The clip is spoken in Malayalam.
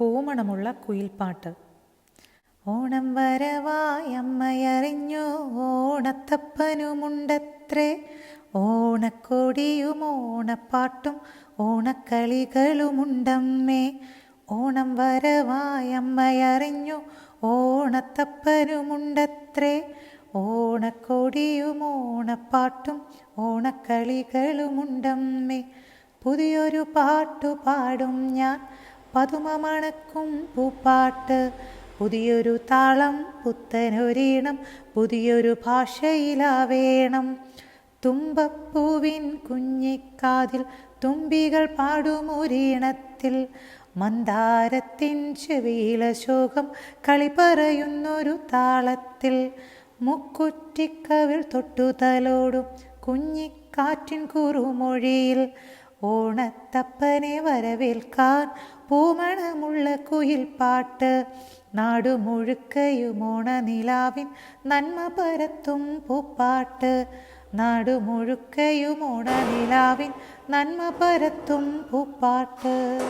പൂമണമുള്ള കുയിൽപ്പാട്ട്. ഓണം വരവായമ്മയറിഞ്ഞു ഓണത്തപ്പനുമുണ്ടത്രേ. ഓണക്കൊടിയും ഓണപ്പാട്ടും ഓണക്കളികളുമുണ്ടമ്മേ. ഓണം വരവായമ്മയറിഞ്ഞു ഓണത്തപ്പനുമുണ്ടത്രേ. ഓണക്കൊടിയും ഓണപ്പാട്ടും ഓണക്കളികളുമുണ്ടമ്മേ. പുതിയൊരു പാട്ടു പാടും ഞാൻ പതുമമണക്കും പൂപ്പാട്ട്. പുതിയൊരു താളം പുത്തനൊരീണം പുതിയൊരു ഭാഷയിലാവേണം. തുമ്പപ്പൂവിൻ കുഞ്ഞിക്കാതിൽ തുമ്പികൾ പാടുമൊരീണത്തിൽ. മന്ദാരത്തിൻ ചെവിയില ശോകം കളി പറയുന്നൊരു താളത്തിൽ. മുക്കുറ്റിക്കവിൽ തൊട്ടുതലോടും കുഞ്ഞിക്കാറ്റിൻ കുറുമൊഴിയിൽ. ഓണത്തപ്പനെ വരവേൽക്കാൻ പൂമണമുള്ള കുയിൽ പാട്ട്. നാടു നാടുമുഴുക്കയും ഓണനിലാവിൻ നന്മ പരത്തും പൂപ്പാട്ട്. നാടുമുഴുക്കയും ഓണനിലാവിൻ നന്മ പരത്തും പൂപ്പാട്ട്.